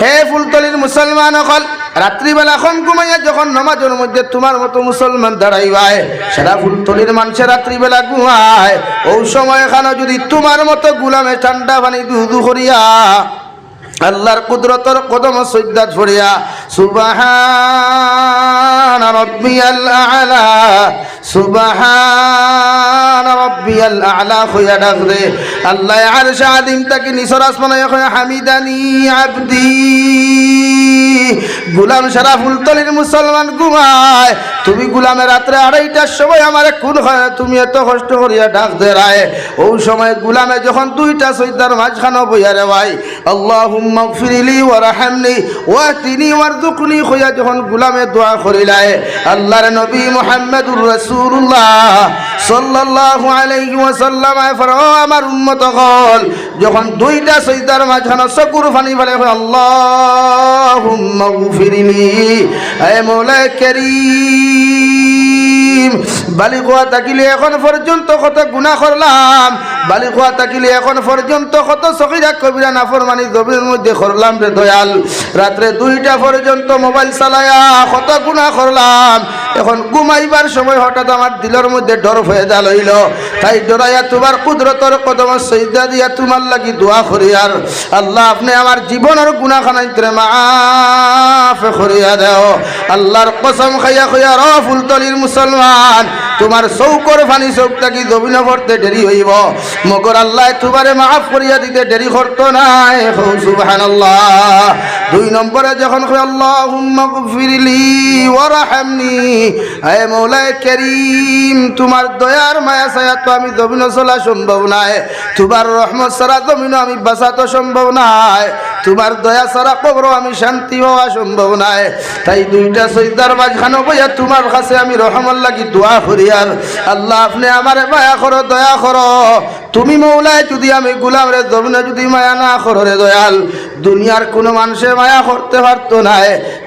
হে ফুলতলির মুসলমান অকল, রাত্রিবেলা এখন ঘুমাইয়া যখন নমাজের মধ্যে তোমার মতো মুসলমান দাঁড়াইবায়, সেরা ফুলতলির মানুষের রাত্রিবেলা ঘুমায়। ওই সময় এখানে যদি তোমার মতো গুলামে ঠান্ডা পানি দুধু করিয়া, আল্লাহর কুদরতর কদম সৈদ্যা ফরিয়া সুবাহান রব্বিয়াল আলা, সুবাহান রব্বিয়াল আলা হইয়া ডাক দে। আল্লাহ আরশ আদিম তাকে নিসর আসমানে এখন হামিদানি আবদি। গুলাম সারা ফুলতলির মুসলমান ঘুমায়। তুমি গুলামে রাত্রে আড়াইটার সময় আমার কোন হয়, তুমি এত কষ্ট করিয়া ডাক দে রায়। ওই সময় গুলামে যখন দুইটা সৈদার মাঝখানে বইয়া রে ভাই আল্লাহুম্মা গফিরলি ওয়া রাহমনি ওয়া তিনি ওয়ারযুকনি হইয়া যখন গুলামে দোয়া করিলায়, আল্লাহর নবী মুহাম্মদুর রাসূলুল্লাহ সাল্লাল্লাহু আলাইহি ওয়াসাল্লাম ফর আমার উম্মত হল যখন দুইটা সৈদার মাঝখানে চকুর পানি ফেলে আল্লাহুম্মা গফিরলি হে মৌলা করিম। বালিক হওয়া থাকিলে এখন পর্যন্ত কত গুণা করলাম। বালি হওয়া থাকিলে এখন পর্যন্ত কত সকিরা কবিরা নাফরমানি জমির মধ্যে করলাম রে দয়াল। রাত্রে দুইটা পর্যন্ত মোবাইল চালায়া কত গুণা করলাম। এখন ঘুমাইবার সময় হঠাৎ আমার দিলের মধ্যে ডর হয়ে যা লইল তাই ডরাইয়া তোমার কুদরতর কদম সৈদা দিয়া তোমার লাগি দোয়া করি আর আল্লাহ, আপনি আমার জীবনের গুণা খানাইতে মাফ করিয়া দেও। আল্লাহর কসম খাইয়া খাইয়া রফুলতলির ফুলতলির মুসলমান তোমার চৌকর ফানি চৌক থাকি জমিন ভরতে দেরি হইব। মগর আল্লাহ তোমারে মাফ করিয়া দিতে দেরি করতো নাই। সুবাহান দুই নম্বরে যখন কই আল্লাহুম্মা গফিরলি ওয়ারহামনি হে মৌলায় করিম, তোমার দয়ার মায়া ছায়া তো আমি জমিন চলা সম্ভব নাই। তোমার রহমত ছাড়া জমিন আমি বাঁচা তো সম্ভব নাই। তোমার দয়া ছাড়া কবর আমি শান্তি হওয়া সম্ভব নাই। তাই দুইটা সৈদার মাঝখানে বইয়া তোমার কাছে আমি রহমত লাগি দোয়া করি। আল্লাহ মায়া দয়া তুমি মৌলায় যদি আমি গুলাম রে জমিনে যদি মায়া না করো রে দয়াল, দুনিয়ার কোনো মানুষে মায়া করতে পারতো না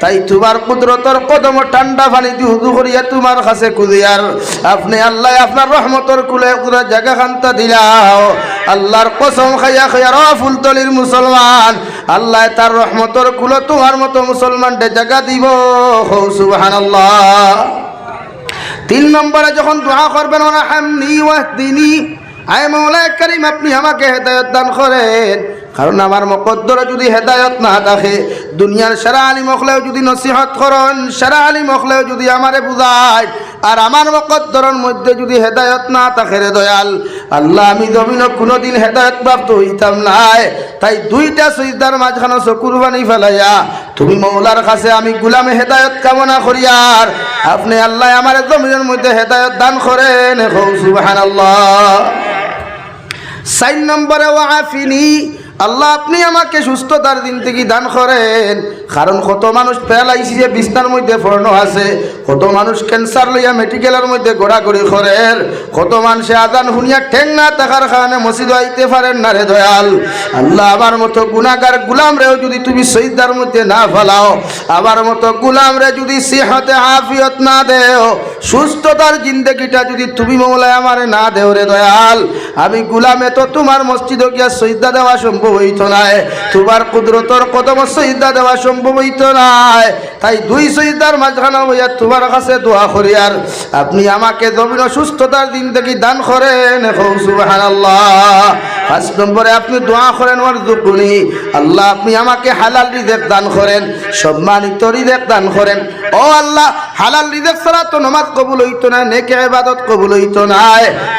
তাই তোমার কুদরতর কদম ঠান্ডা পানি দি হুদু করিয়া তোমার কাছে কুদিয়ার আপনি আল্লাহ আপনার রহমতর কুলে জায়গা খান্তা দিলাও। আল্লাহর কসম খাইয়া খাইয়া ফুলতলির মুসলমান, আল্লাহ তার রহমতর কুলো তোমার মতো মুসলমানদের জায়গা দিব। হৌ সুবাহান তিন নম্বরে যখন দোয়া করবেন, ওরা হামনি ওয়াহদিনী। আয় মৌলা করিম, আপনি আমাকে হেদায়ত দান করেন। কারণ আমার মকদ্দরে যদি হেদায়ত না থাকে, দুনিয়ার সারা আলী মখলেও যদি নসিহত করেন, সারা আলী মখলেও যদি আমারে বুঝায়, আর আমার মকদ্দরের মধ্যে যদি হেদায়ত না থাকে রে দয়াল, আল্লাহ, আমি জমিন কোনোদিন হেদায়ত প্রাপ্ত হইতাম নাই। তাই দুইটা সুইদার মাঝখানে চকুর বানি ফেলাইয়া তুমি মৌলার কাছে আমি গুলামে হেদায়ত কামনা করি আর আপনি আল্লাহ আমার জমিনের মধ্যে হেদায়ত দান করেন। সুবাহান আল্লাহ সাইন নম্বরে ওয়াফিনি আল্লাহ, আপনি আমাকে সুস্থতার দিন থেকে দান করেন। কারণ কত মানুষ ফেলাইছি যে বিছনার মধ্যে ফর্ণ আছে, কত মানুষ ক্যান্সার লইয়া মেডিকেলের মধ্যে গোড়াগড়ি করেন, কত মানুষে আজান শুনিয়া ঠেং না থাকার কারণে মসজিদ আইতে পারেন না রে দয়াল। আল্লাহ, আমার মতো গুণাগার গুলাম রেও যদি তুমি সৈদার মধ্যে না ফেলাও, আমার মতো গুলাম রে যদি সিহতে হাফিয়ত না দেও, সুস্থতার জিন্দগিটা যদি তুমি মৌলায় আমারে না দেও রে দয়াল। আমি গুলামে তো তোমার মসজিদে গিয়া সৈদা দেওয়া হইত নাই। তোমার কুদরতর কদম সহিদা দেওয়া সম্ভব হইত নাই। তাই দুই সহিদার মাঝখানে হইয়া তোমার কাছে দোয়া করি আর আপনি আমাকে জমিন সুস্থতার দিন থেকে দান করেন। সুবহানাল্লাহ। পাঁচ নম্বরে আপনি দোয়া করেন ওর দুকুনি আল্লাহ আপনি আমাকে হালাল রিজেক দান করেন, সম্মানিত রিজেক দান করেন। ও আল্লাহ, হালাল রিজেক ছাড়া তো নমাজ কবুল হইতো না, নেকে ইবাদত কবুল হইতো না।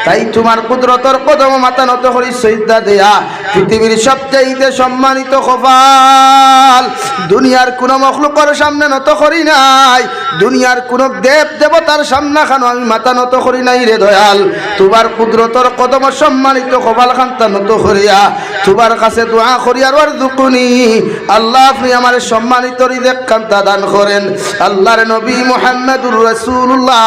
তাই তোমার কুদরতর কদম মাথা নত করি সৈদা দেয়া, পৃথিবীর সবচাইতে সম্মানিত কপাল। দুনিয়ার কোন মখলুকর সামনে নত করি নাই, দুনিয়ার কোন দেব দেবতার সামনা খানো আমি মাথা নত করি নাই রে দয়াল। তোমার কুদরতর কদম সম্মানিত কপাল খান্তা নত করিয়া, তোমার কাছে দোয়া করিয়ার ওর দুকুনি আল্লাহ, আপনি আমার সম্মানিত রিজেক কান্তা দান করেন। আল্লাহর নবী মুহাম্মদুর রাসূলুল্লাহ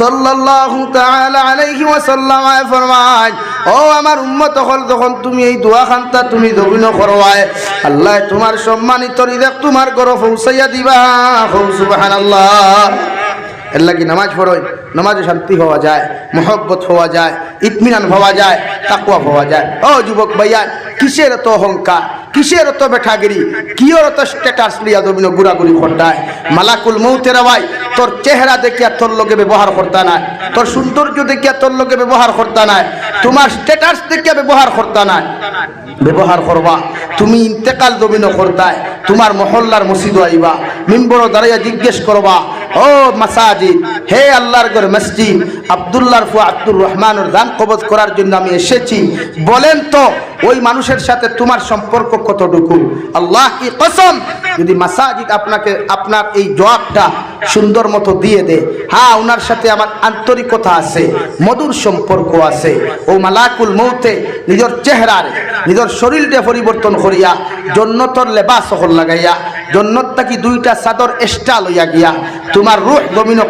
সাল্লাল্লাহু তাআলা আলাইহি ওয়াসাল্লাম ফরমান ও আমার উম্মত হল যখন তুমি এই দোয়া খান্তা তুমি দবিন করওয়ায় আল্লাহ, তোমার সম্মানিত রিজেক তোমার ঘর পৌঁছাইয়া দিবা। সুবহানাল্লাহ। এর লাগি নামাজ পড়ো নামাজে শান্তি হওয়া যায়, মোহব্বত হওয়া যায়, ইতমিনান হওয়া যায় তাকুয়া হওয়া যায়। ও যুবক ভাইয়া, কিসের এত অহংকার? কিসের অত বেঠাগিরি কিয়র অত স্ট্যাটাস লিয়া দবিন গুড়াগুড়ি ঘটায়? মালাকুল মৌতের ভাই তোর চেহারা দেখিয়া তোর লোকে ব্যবহার করতা নাই। তোর সৌন্দর্য দেখিয়া তোর লোকে ব্যবহার করতা নাই। তোমার স্ট্যাটাস দেখিয়া ব্যবহার করতা নাই। ব্যবহার করবা। তুমি ইন্তেকাল দমিন করতায়। তোমার মহল্লার মসজিদ আইবা। মিম্বর দাঁড়াইয়া জিজ্ঞেস করবা ও মাসাজিদ, হে আল্লাহর গড় মসজিদ, আবদুল্লাহর ফু আব্দুর রহমানের দান কবজ করার জন্য আমি এসেছি। বলেন তো, ওই মানুষের সাথে তোমার সম্পর্ক কতটুকু? আল্লাহ কি কসম? যদি মাসাজিদ আপনাকে, আপনার এই জবাবটা সুন্দর মতো দিয়ে দে। হ্যাঁ ওনার সাথে আমার আন্তরিকতা আছে, মধুর সম্পর্ক আছে। ও মালাকুল মৌতে নিজের চেহারার, নিজের শরীরটা পরিবর্তন করিয়া, জন্নতর লেবাস সকল লাগাইয়া, জন্নত থাকি দুইটা চাদর এক্সট্রা লইয়া গিয়া, তোমার রুহ জমিন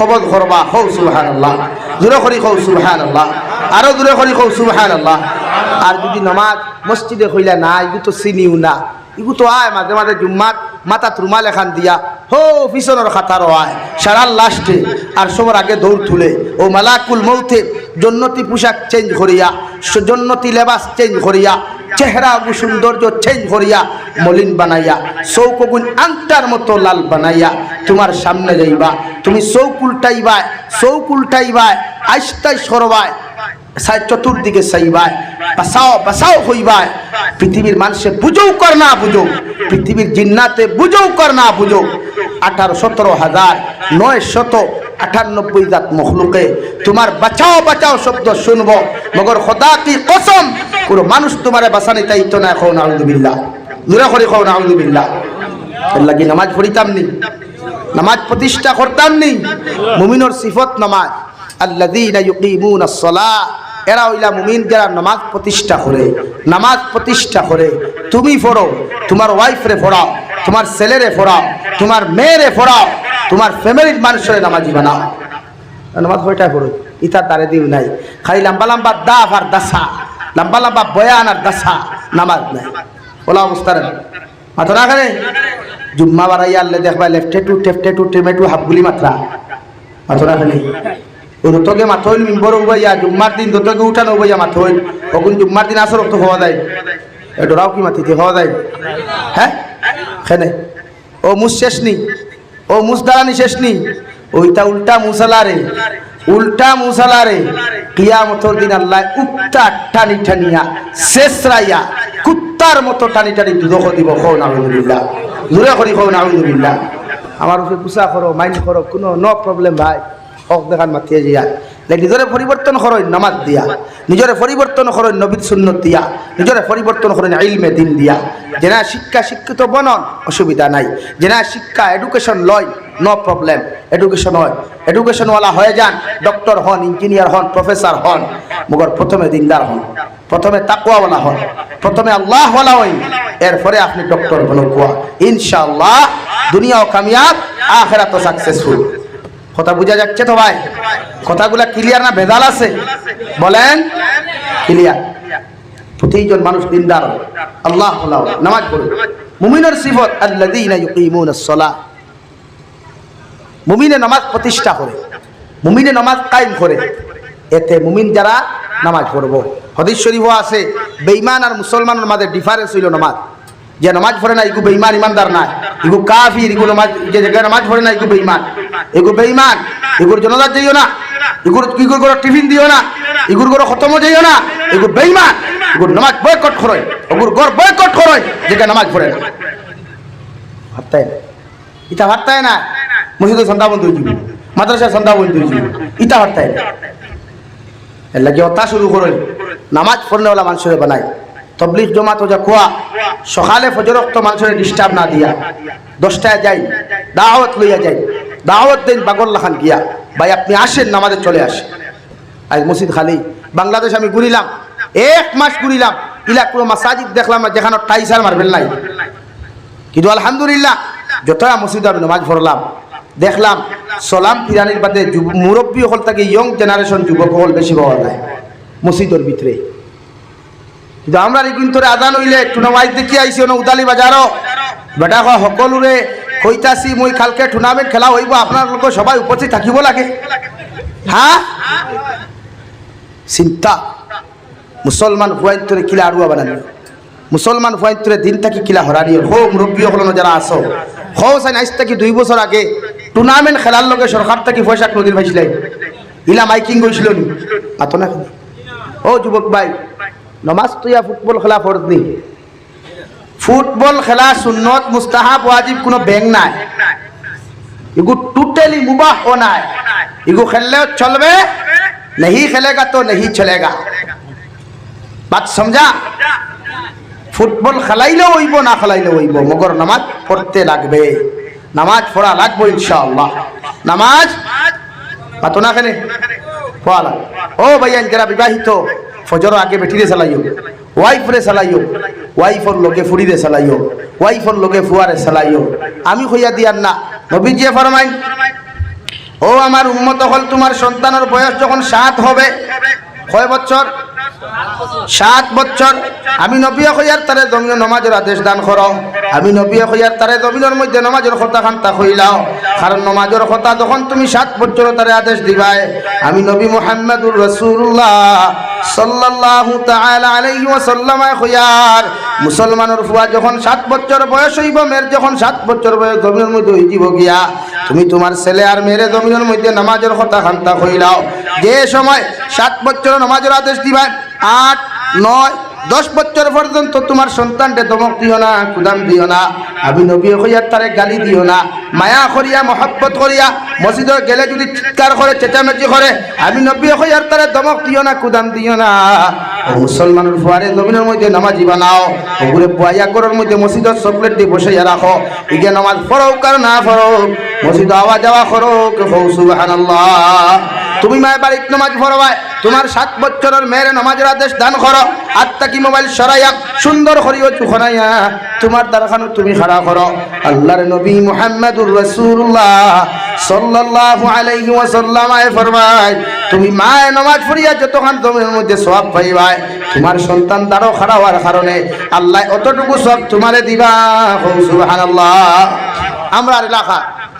কবজ করবা। হৌ সুবহান আল্লাহ দূরে করি হৌ সুবহান আল্লাহ আরও দূরে করি হৌ সুবহান আল্লাহ আর যদি নামাজ মসজিদে হইলা না এগু তো চিনিও না। এগু তো আয় মাঝে মাঝে জুম্মাত মাথাত রুমাল এখান দিয়া। হো, পিছনের খাতারও আয়। সারার লাস্টে আর সবার আগে দৌড় তুলে। ও মালাকুল মৌতে জন্নতি পোশাক চেঞ্জ করিয়া, জন্নতি লেবাস চেঞ্জ করিয়া, চেহারা সৌন্দর্য চেঞ্জ করিয়া, মলিন বানাইয়া চৌকগুন আংটার মতো লাল বানাইয়া, তোমার সামনে যাইবা। তুমি চৌক উল্টাইবা চৌক উল্টাইবা আইস্তাই সরবায় চতুর্দিকে সাইবায় বাসাও বাসাও হইবায় পৃথিবীর মানুষে বুঝেও কর না বুঝো পৃথিবীর জিন্নাতে বুঝেও কর না বুঝো আঠারো সতেরো হাজার নয় শত আটানব্বই জাত মখলুকে তোমার বাঁচাও বাঁচাও শব্দ শুনব। মগর খোদা কি কসম? কোনো মানুষ তোমারে বাঁচানি চাইতো না এখন আউদুবিল্লা দূরে করে খাও না আউদুবিল্লা লাগি নামাজ পড়িতাম নি, নামাজ প্রতিষ্ঠা করতাম নি। মুমিনর সিফত নামাজ। আল্লাযীনা ইউকিমুনাস সালাহ এরা হইলা মুমিন যারা নামাজ প্রতিষ্ঠা করে, নামাজ প্রতিষ্ঠা করে, তুমি পড়ো, তোমার ওয়াইফরে পড়াও, তোমার ছেলেরে পড়াও, তোমার মেয়েরে পড়াও, তোমার ফ্যামিলির মানুষের নামাজি বানাও। নামাজ কয়টা পড়ো? ইতার দ্বারে দিও নাই। খালি লম্বা লম্বা দাফ আর দাসা, লম্বা লম্বা বয়ান আর দাসা, নামাজ নাই। ওলা অবস্থা রে। মাথা না খানে জুম্মা বাড়াইয়া আল্লে দেখবা লেফটে টু, টেফটে টু টেমেটু হাফগুলি মাত্রা। মাথা না খানে দোতকে মাথইল মিম্বর উবাইয়া জুম্মার দিন দোতকে উঠানো উবাইয়া মাথইল অগুন জুম্মার দিন আসর রক্ত হওয়া যায়। ডরাও কি মাতিতে হওয়া যায়। হ্যাঁ? খেনে। ও মুস শেষ নি। ও মুস দাঁড়ানি শেষ নি। ওইটা উল্টা মুসালারে উল্টা মুসালারে কিয়ামতর দিন আল্লাহ উক্তা টানি টানিয়া, শেষ রাইয়া, কুত্তার মতো টানি টানি দুধ দিব খৌ নাউজুবিল্লাহ। জোরে করি খৌ নাউজুবিল্লাহ। আমার উপরে পুষা করো, মাইন্ড করো, কোনো নো প্রবলেম ভাই। হক দেখান মাতিয়ে লে নিজরে পরিবর্তন করই নামাজ দিয়া নিজরে পরিবর্তন করই নবীর সুন্নত দিয়া নিজরে পরিবর্তন করই ইলমে দিন দিয়া, যেনা শিক্ষা শিক্ষিত বনন অসুবিধা নাই, যেনা শিক্ষা এডুকেশন লয় নো প্রবলেম এডুকেশন হয়। এডুকেশনওয়ালা হয়ে যান ডক্টর হন ইঞ্জিনিয়ার হন প্রফেসর হন মগর প্রথমে দিনদার হন প্রথমে তাকুয়াওয়ালা হন প্রথমে আল্লাহওয়ালা হইন। এরপরে আপনি ডক্টর বলো কুয়া ইনশাআল্লাহ দুনিয়াও কামিয়াব, আখেরাতও সাকসেসফুল কথা বোঝা যাচ্ছে তো ভাই? কথাগুলা ক্লিয়ার না ভেজাল আছে? বলেন। ক্লিয়ার প্রতিজন মানুষ দিনদার। আল্লাহ নামাজ পড়ে মুমিনের সিফত মুমিনে নামাজ প্রতিষ্ঠা করে। মুমিনে নামাজ কায়েম করে। এতে মুমিন যারা নামাজ পড়ব। হদিস শরীফ আছে, বেঈমান আর মুসলমানের মাঝে ডিফারেন্স হইল নামাজ। যে নামাজ পড়ে না, এগু বেঈমান, ইমানদার না। এগু কাফির, এগু নামাজ, যে জায়গায় নামাজ পড়ে না, এগু বেঈমান। এগু বেঈমান, এগুর জনদার যাইও না, এগুর ইগুর করে টিফিন দিও না, এগুর করে খতমও যাইও না, এগু বেঈমান, এগুর নামাজ বয়কট করয় এগুর গড় বয়কট করয় যেটা নামাজ পড়ে না। ভাবতাই না। ইটা ভাবতাই না, মসজিদে সন্ধ্যা বন্ধ হয়ে যাবে, মাদ্রাসায় সন্ধ্যা বন্ধ হয়ে যাবে ইটা ভাবতাই না। এর লাগে অতা শুরু করে, নামাজ পড়নেওয়ালা মানুষের বানায়। তবলিক জমা তো যা কোয়া সকালে ফজরক্ত মানুষের ডিস্টার্ব না দিয়া, দশটায় যাই, দাওয়াত লইয়া যাই, দাওয়াত দিন বাগল্লা খান গিয়া, ভাই আপনি আসেন, নামাজে চলে আসেন। আজ মসজিদ খালি, বাংলাদেশ আমি ঘুরিলাম, এক মাস ঘুরিলাম, ইলা কোনো মাসাজিদ দেখলাম যেখানে টাইসার মারবেন নাই। কিন্তু আলহামদুলিল্লাহ যতটা মসজিদ আমি নামাজ পড়লাম, দেখলাম সলাম ফিরানির বাদে মুরব্বী হল থেকে ইয়ং জেনারেশন যুবক হল বেশি পাওয়া যায়, মসজিদর ভিতরে। কিন্তু আমরা কিন্তু আদান হইলে টুর্নামাইট দেখি আইসি উদালি বাজারও বেটা কয়, সকলোরে কইতাছি, মই কালকে টুর্নামেন্ট খেলা হইব, আপনার সবাই উপস্থিত থাকিব লাগে। হ্যাঁ? চিন্তা। মুসলমান হুয়াইতরে কিলা আড়ুয়া বানানি মুসলমান হুয়াইতরে দিন থাকি কিলা হরানি হো, মুরব্বী হল যারা আসো হো, সাইন আজ থাকি দুই বছর আগে টুর্নামেন্ট খেলার লগে সরকার থাকি পয়সা নদীর পাইছিলেন ইলা মাইকিং গৈছিল নি না ও যুবক ভাই নমাজ তুইয়া ফুটবল খেলা ফরজ নি ফুটবল খেলা সুন্নত মুস্তাহাব ওয়াজিব কোনো ব্যাং নাই এগু টোটালি মুবাহ ও নাই এগু খেললে চলবে नहीं खेलेगा तो नहीं चलेगा বাত সমঝা ফুটবল খেলাইলেও হইব না খেলাইলেও হইব মগর নামাজ পড়তে লাগবে নামাজ পড়া লাগবে ইনশাআল্লাহ নামাজ পাতো না খেলে পড়া লাগবে ও ভাইয়া যারা বিবাহিত ফজর আগে বেটিরে চালাইও। ওয়াইফ রে চালাইও। ওয়াইফর লোকে ফুরিরে চালাইও। ওয়াইফর লোকে ফুয়ারে চালাইও। আমি হইয়া দিয়ার না। নবীজিয়ে ফরমাইন, ও আমার উম্মত হল, তোমার সন্তানের বয়স যখন সাত হবে, কয় বছর? সাত বছর। আমি নবী হইয়ার তারে দমীয় নমাজের আদেশ দান কর আমি নবী হইয়ার তারে দমিনের মধ্যে নমাজের কথা খান্তা হইলাও কারণ নমাজের কথা যখন তুমি সাত বছর তারে আদেশ দিবাই আমি নবী মোহাম্মদুর রসুল্লাহ সাল্লাল্লাহু তাআলা আলাইহি ওয়াসাল্লামায় হইয়ার মুসলমানের ফুয়া যখন সাত বছর বয়স হইব, মেয়ের যখন সাত বছর বয়স, জমিনের মধ্যে গিয়া, তুমি তোমার ছেলে আর মেয়ের জমিনের মধ্যে নামাজের কথা খান্তা হইলাও যে সময় সাত বছর নামাজের আদেশ দিবেন আট, নয় দশ বছর পর্যন্ত তোমার সন্তানকে দমক দিও না, কুদাম দিও না আমি নবী হইয়ার তারে গালি দিও না, মায়া করিয়া, মহব্বত করিয়া মসজিদে গেলে যদি চিৎকার করে চেঁচামেচি করে আমি নবী হইয়ার তারে দমক দিও না, কুদাম দিও না। মুসলমানের ফুয়ারে জমিনের মধ্যে নামাজি বানাও ওগুলো বয়া করার মধ্যে মসজিদের চকলেট দিয়ে বসাইয়া রাখো ইগে নামাজ ফরক আর না ফরক মসজিদ আওয়া যাওয়া করক হৌ সুবহানাল্লাহ। তুমি মায়ের বাড়ির নামাজ পড়বাই তোমার সাত বছরের মেয়ের নামাজের আদেশ দান করো। আত্মা কি মোবাইল সরাইয়া সুন্দর করিও চুখনাইয়া তোমার দ্বারাখানো তুমি খাড়া করো। আল্লাহর নবী মুহাম্মদুর রাসূলুল্লাহ সাল্লাল্লাহু আলাইহি ওয়াসাল্লাম আয় ফরমায়, তুমি মায়ে নামাজ পড়িয়া যতক্ষণ তোমার মধ্যে সওয়াব পাইবাই তোমার সন্তান দ্বারও খাড়া হওয়ার কারণে আল্লাহ অতটুকু সব তোমারে দিবা। সুবহানাল্লাহ। আমরা এলাকা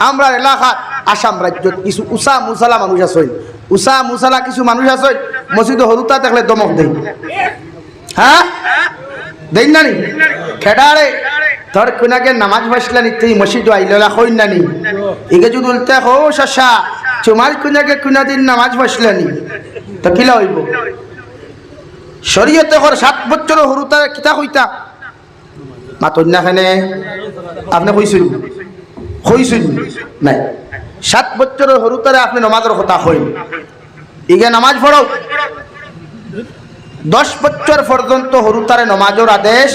আমরা এলাকা, আসাম রাজ্যত কিছু উষা মুসালা মানুষ আছে উষা মুসালা কিছু মানুষ আছে মসজিদ হরুতা দেখলে দমক দেই। হ্যাঁ দেই না নি? খেডারে তোর কোনাকে নামাজ ভাসলা নি, তুই মসজিদ আইলা কইন না নি? এগে যদি উল্টা হো শশা তোমার কোনাকে কোনা দিন নামাজ ভাসলা নি? তো কিলা হইব? শরীয়তে কর সাত বছর হরুতা কিতা কইতা? মাতন না খানে আপনি কইছিল কইছিল নাই। সাত বছরের হরুতারে আপনি নমাজের কথা হইন ইগে নামাজ পড়ো। দশ বছর পর্যন্ত হরুতারে নমাজের আদেশ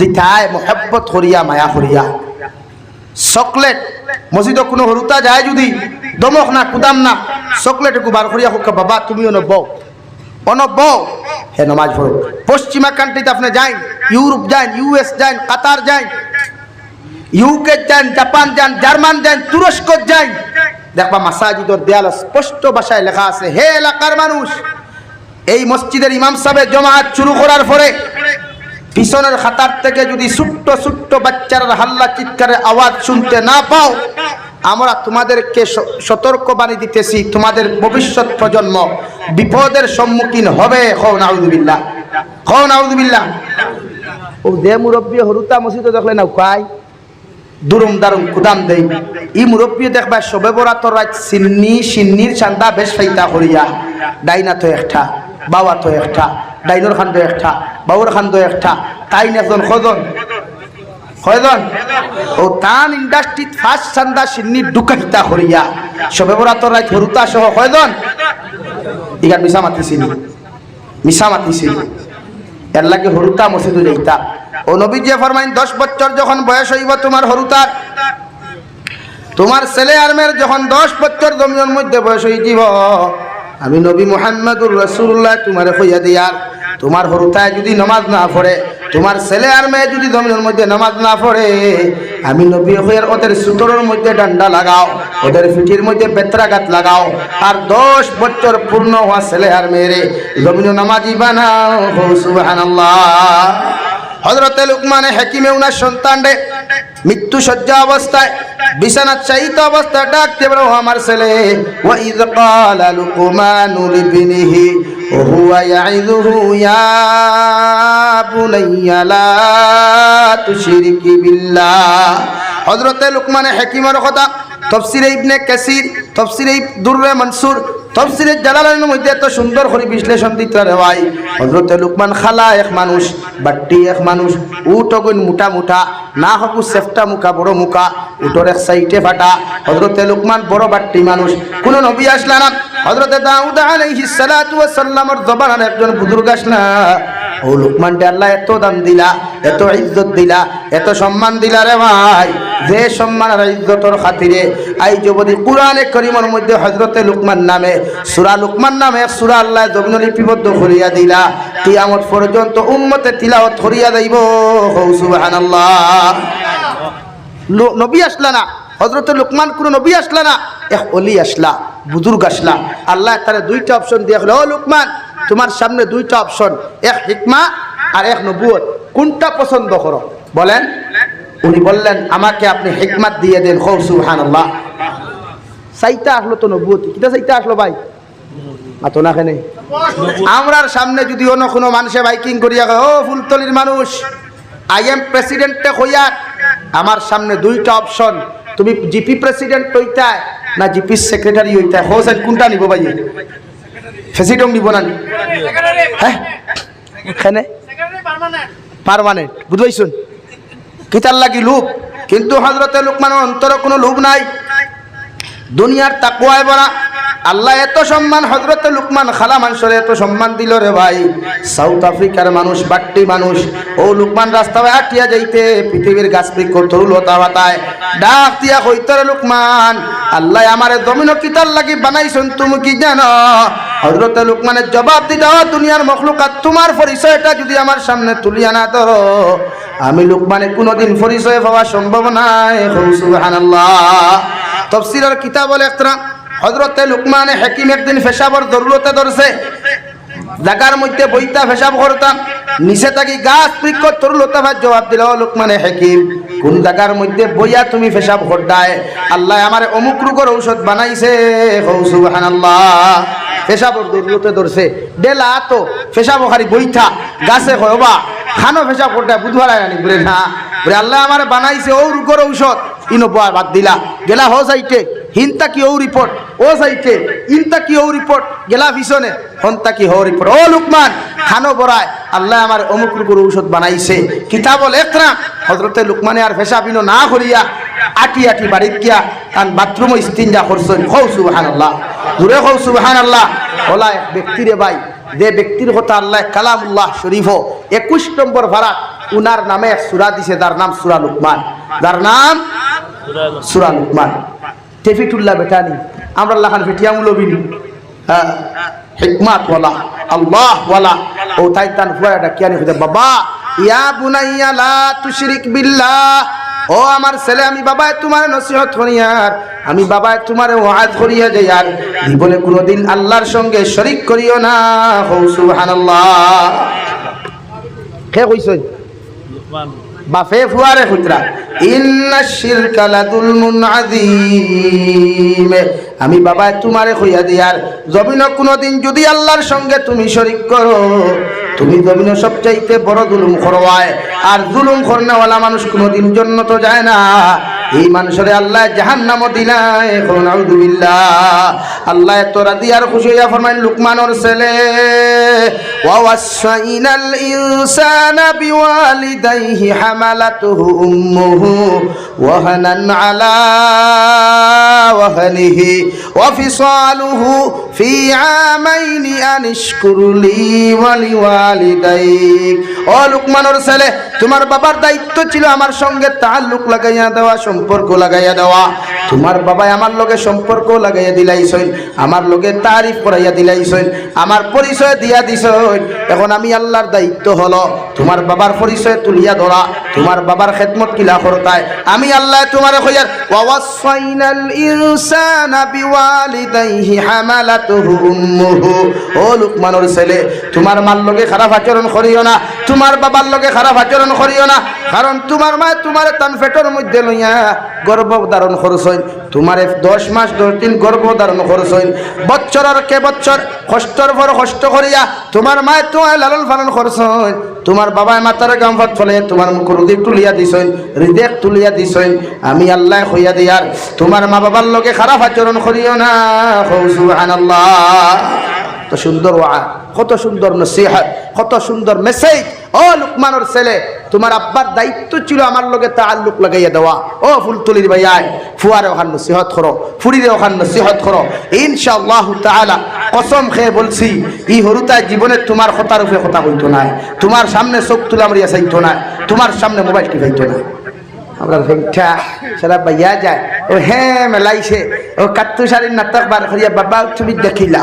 দিথায়, মহব্বত করিয়া, মায়া করিয়া। চকলেট, মসজিদ কোনো হরুতা যায় যদি, দমক না, কুদাম না, চকলেট একটু বার করিয়া হোক বাবা, তুমিও নব। অনব। হে নমাজ পড়ো। পশ্চিমা কান্ট্রিতে আপনি যান ইউরোপ যান ইউএস যান কাতার যান ইউকে যান জাপান যান জার্মান যান, তুরস্ক যান। দেখবা মাসাজিদর দেয়াল স্পষ্ট ভাষায় লেখা আছে, হে এলাকার মানুষ, এই মসজিদের ইমাম সাহেব জমাহাত শুরু করার পরে পিছনের খাতার থেকে যদি ছোট্ট ছোট্ট বাচ্চার হাল্লা চিৎকারের আওয়াজ শুনতে না পাও, আমরা তোমাদেরকে সতর্ক বাণী দিতেছি, তোমাদের ভবিষ্যৎ প্রজন্ম বিপদের সম্মুখীন হবে। হও নাউজুবিল্লাহ হও নাউজুবিল্লাহ। ও দে মুরব্বী হরুতা মসজিদ দেখলে না কাই দুরুম দারুম কুদাম দেই। ই মুরব্বী দেখবা সবে বরাতর রাত সিন্নি, সিন্নির চান্দা বেশ ফাইতা করিয়া। ডাইনা তো একটা, বাবা তো একটা, ডাইনর খান্দ একটা, বাবুর খান্দ একটা, তাই একজন খজন কয়জন? ও তান ইন্ডাস্ট্রি ফার্স্ট চান্দা সিন্নি ডুকাইতা করিয়া। সবে বরাতর রাত হরুতা সহ কয়জন? ইগার মিশা মাতিছিনি মিশা মাতিছিনি এর লাগে হরুতা মসজিদ যাইতা। ও নবী যে ফরমাইন, দশ বছর যখন বয়স হইব তোমার হরুতার। তোমার ছেলে আর মেয়ের যখন দশ বছর জমিনের মধ্যে বয়স হয়ে যাব, আমি নবী মোহাম্মদুর রসুল্লাহ তোমার হইয়া দিয়ার, তোমার হরুতায় যদি নামাজ না পড়ে, তোমার ছেলে আর মেয়ে যদি জমিনের মধ্যে নামাজ না পড়ে, আমি নবী হইয়ার ওদের সুতরের মধ্যে ডান্ডা লাগাও, ওদের পিঠির মধ্যে বেত্রাঘাত লাগাও, আর দশ বছর পূর্ণ হওয়া ছেলে আর মেয়েরে জমিন নামাজি বানাও সুবাহ হজরতে লুকমানে হেকিমে উনার সন্তান রে মৃত্যু সজ্জা অবস্থায় বিছানার চাইতে অবস্থায় ডাকতে পারো আমার ছেলে ওয়াইদ ক্বালা লুকমানু লিবনিহি وهو يعظه يا بني لا تشرك بالله হযরতে লুকমানে হেকিমের কথা তফসিরে ইবনে কাসির তফসিরে দুররে মনসুর তফসিরে জালালের মধ্যে এত সুন্দর করে বিশ্লেষণ দিতে রে ভাই। হজরত লুকমান খালা এক মানুষ, বাট্টি এক মানুষ, উট অগুন মোটা মোটা, না হকু সেফটা মুখা, বড় মুখা, উটোর এক সাইটে ফাটা। হজরত লুকমান বড় বাট্টি মানুষ। কোনো নবী আসলা না। হজরত দাউদ আলাইহিস সালাতু ওয়াস একজন বুজুর্গ আসলা। ও লুকমানটা আল্লাহ এত দাম দিলা, এত ইজ্জত দিলা, এত সম্মান দিলা রে ভাই। যে সম্মান আর ইজ্জতর খাতিরে আই যুবতী কোরআনে করিমের মধ্যে হজরতে লুকমান নামে, সুরা লুকমান নামে সুরা আল্লাহ জমিন লিপিবদ্ধ করিয়া দিলা। কিয়ামত পর্যন্ত উম্মতে তিলাওয়াত করিয়া যাইব সুবহানাল্লাহ। নবী আসলা না হজরত লুকমান কোনো নবী আসলা না। এক অলি আসলা, বুজুর্গ আসলা। আল্লাহ তারা দুইটা অপশন দিয়ে ও লুকমান তোমার সামনে দুইটা অপশন এক হিকমা আর এক নবুয়ত কোনটা পছন্দ করো? বলেন। উনি বললেন, আমাকে আপনি হিকমাত দিয়ে দেন হৌ সুবহান আল্লাহ সাইটা আসলো তো নবুয়তি কিটা সাইটা আসলো ভাই? মাতো আমরার সামনে যদি অন্য কোনো মানুষে বাইকিং করিয়া ও ফুলতলির মানুষ আই এম প্রেসিডেন্টে হইয়া আমার সামনে দুইটা অপশন তুমি জিপি প্রেসিডেন্ট হইতায় না জিপি সেক্রেটারি হইতায়? হোসেন কোনটা নিব ভাই? প্রেসিডেন্ট দিব না? হ্যাঁ? পারমানেন্ট বুঝবাইছুন কিতার লাগি লোভ। কিন্তু হজরতে লোকমানের অন্তরে কোনো লোভ নাই। দুনিয়ার তাকুয়ায় বলা আল্লাহ এত সম্মান হজরত লুকমান খালা মানুষের এত সম্মান দিল রে ভাই। সাউথ আফ্রিকার মানুষ, বাট্টি মানুষ। ও লুকমান রাস্তায় আটিয়া যাইতে, পৃথিবীর গাছ বৃক্ষ তরুল হতা হতায় ডাক দিয়া হইতরে লুকমান, আল্লাহ আমারে দমিন কিতার লাগি বানাইছেন, তুমি কি জানো? হজরত লুকমানের জবাব হয় দুনিয়ার মখলুকাত, তোমার পরিচয়টা যদি আমার সামনে তুলিয়া না ধরো। আমি লুকমানে কোনোদিন পরিচয় পাওয়া সম্ভব নাই তফসিরের কিতাব একটা হজরতে লুকমানে হাকিম একদিন ফেসাবর দরুরতে ধরছে। জাগার মধ্যে বইতা ফেসাব করতাম। নিচে থাকি গাছ বৃক্ষ তরুলতা ভাই জবাব দিল লুকমানে হাকিম, কোন জায়গার মধ্যে বইয়া তুমি ফেসাব করদায়? আল্লাহ আমার অমুক রোগের ঔষধ বানাইছে হৌ সুবহানাল্লাহ। ফেসাবর দরুলতে ধরছে। ডেলা তো, ফেসাব খারি বইথা গাছে হবা খানো ফেসাব করতে বুধবার আনি বলে না। বলে, আল্লাহ আমার বানাইছে, ও রোগের ঔষধ। ইনো বয়া বাদ দিলা। গেলা হো সাইটে হিনতা কি ও রিপোর্ট? ও সাইটে ইনতা কি ও রিপোর্ট? গেলা পিছনে, হন্তা কি হো রিপোর্ট? ও লুকমান, খানো বড়ায় আল্লাহ আমার অমুক রোগের ঔষধ বানাইছে। কিতাবল একরা হজরতে লুকমানে আর ফেসা বিনো না করিয়া, আটি আটি বাড়িত গিয়া কারণ বাথরুম ইস্তিনজা করছেন। হৌ সুবাহান আল্লাহ দূরে হৌ সুবাহান আল্লাহ ওলা এক ব্যক্তিরে ভাই, যে ব্যক্তির কথা আল্লাহ কালামুল্লাহ শরীফ একুশ নম্বর ভাড়া, উনার নামে এক সুরা দিছে তার নাম সুরা লুকমান। যার নাম সুরা লুকমান টেফিটুল্লাহ বেটানি আমরা লাখান ফেটিয়া মুলবিনি হ্যাঁ হিকমাত ওয়ালা আল্লাহ ওয়ালা। ও তাই তান ফুয়া ডাকিয়ানি খুদে বাবা ইয়া বুনাইয়া লা তুশরিক বিল্লাহ। ও আমার ছেলে আমি বাবা তোমার নসিহত করিয়ার আমি বাবা তোমার ওয়াজ করিয়া যাই আর জীবনে কোনোদিন আল্লাহর সঙ্গে শরিক করিও না। হৌ সুবহানাল্লাহ। কে কইছই বাফে ফুয়ারে খুতরা আমি বাবা, তোমারে কইয়া দিয়ার জমিন কোনোদিন যদি আল্লাহর সঙ্গে তুমি শরিক করো, তুমি জমিন সবচাইতে বড় জুলুম করওয়ায় আর জুলুম করনেওয়ালা মানুষ কোনোদিন জন্য তো যায় না। এই মানুষের আল্লাহ দিলায়, এখন আউযুবিল্লাহ আল্লাহ হইয়া হামালাতুহু ওয়াহানান আলা ওয়াহানিহি ওয়াফিসালুহু ফি আমাইনি আনিশকুর লি ওয়ালিওয়ালিদাইক ও লুকমানর ছেলে, তোমার বাবার দায়িত্ব ছিল আমার সঙ্গে তাল্লুক লাগাইয়া দেওয়া, সম্পর্ক লাগাইয়া দেওয়া। তোমার বাবাই আমার লগে সম্পর্ক লাগাইয়া দিলাইছেন, আমার লগে তারিফ করাইয়া দিলাইছেন, আমার পরিচয় দিয়া দিছেন। এখন আমি আল্লাহর দায়িত্ব হলো তোমার বাবার পরিচয় তুলিয়া ধরা, তোমার বাবার খেদমত কিলা করতায়। আমি আল্লাহ তোমার তোমার মার লগে খারাপ আচরণ করিও না, তোমার বাবার লগে খারাপ আচরণ করিও না। কারণ তোমার মা তোমার তান মধ্যে লইয়া গর্ভ ধারণ করছইন তোমার দশ মাস, দশ দিন গর্ভ ধারণ করছইন বছরের কে বছর কষ্টর পর কষ্ট করিয়া তোমার মা তোমার লালন পালন করছইন তোমার বাবায় মাতার গামফাত ফলে তোমার মুখ রুদিক তুলিয়া দিছইন হৃদয় তুলিয়া দিছইন আমি আল্লাহ হইয়া দিয়ার তোমার মা বাবার লগে খারাপ আচরণ করিও না। সুবহানাল্লাহ। কত সুন্দর ওয়া কত সুন্দর নসিহাত, কত সুন্দর মেসেজ ও লুকমানোর ছেলে, তোমার আব্বার দায়িত্ব ছিল আমার লগে তাল্লুক লাগাইয়া দেওয়া। ও ফুলতুলির ভাই আয় ফুয়ারে ওখান নসিহত করো, ফুরিরে ওখান নসিহত করো। ইনশাআল্লাহ তাআলা কসম খেয়ে বলছি, ই হরুতায় জীবনে তোমার কথার উপরে কথা বলতো না তোমার সামনে চোখ তুলা মারিয়া চাইতো না তোমার সামনে মোবাইল টিপাইতো না আমরা যায়, ও হ্যাঁ মেলাইছে, ও কাত্তু শাড়ির নাটক বার করিয়া বাবা তুমি দেখিলা।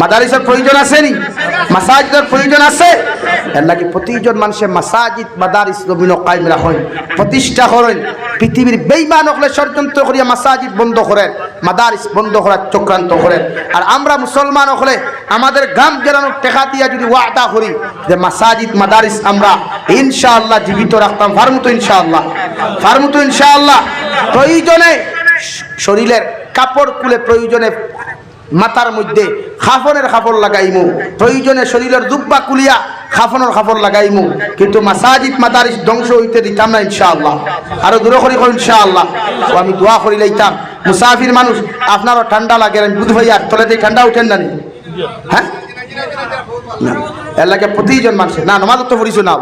মাদারিসের প্রয়োজন আসেনি, মাসাজিদের প্রয়োজন আছে। এর লাগে প্রতিজন মানুষের মাসাজিদ, মাদারিস রবিন কায়েম রাখেন, প্রতিষ্ঠা করেন। পৃথিবীর বেইমান হলে ষড়যন্ত্র করিয়া মাসাজিদ বন্ধ করেন, মাদারিস বন্ধ করার চক্রান্ত করেন। আর আমরা মুসলমান হলে আমাদের গ্রাম গেরানোর টেকা দিয়া যদি ওয়াদা করি যে মাসাজিদ, মাদারিস আমরা ইনশাআল্লাহ জীবিত রাখতাম ফার্মুতো ইনশাআল্লাহ ফার্মুতো ইনশাআল্লাহ। প্রয়োজনে শরীরের কাপড় কুলে প্রয়োজনে মাথার মধ্যে খাফনের খাফর লাগাইমু। প্রয়োজনে শরীরের দুব্বা কুলিয়া খাফনের খাফর লাগাইমু। কিন্তু মাসাজিদ, মাদারিস ধ্বংস হইতে দিতাম না ইনশাআল্লাহ। আরও দূরে করি ইনশাআল্লাহ। তো আমি দোয়া করি লাইতাম। মুসাফির মানুষ, আপনারও ঠান্ডা লাগে, আমি বুধ ভাইয়ার তলেতে ঠান্ডা উঠেন না? হ্যাঁ? এর লাগে প্রতিজন মানুষের। না নমাজ তো পড়িছো না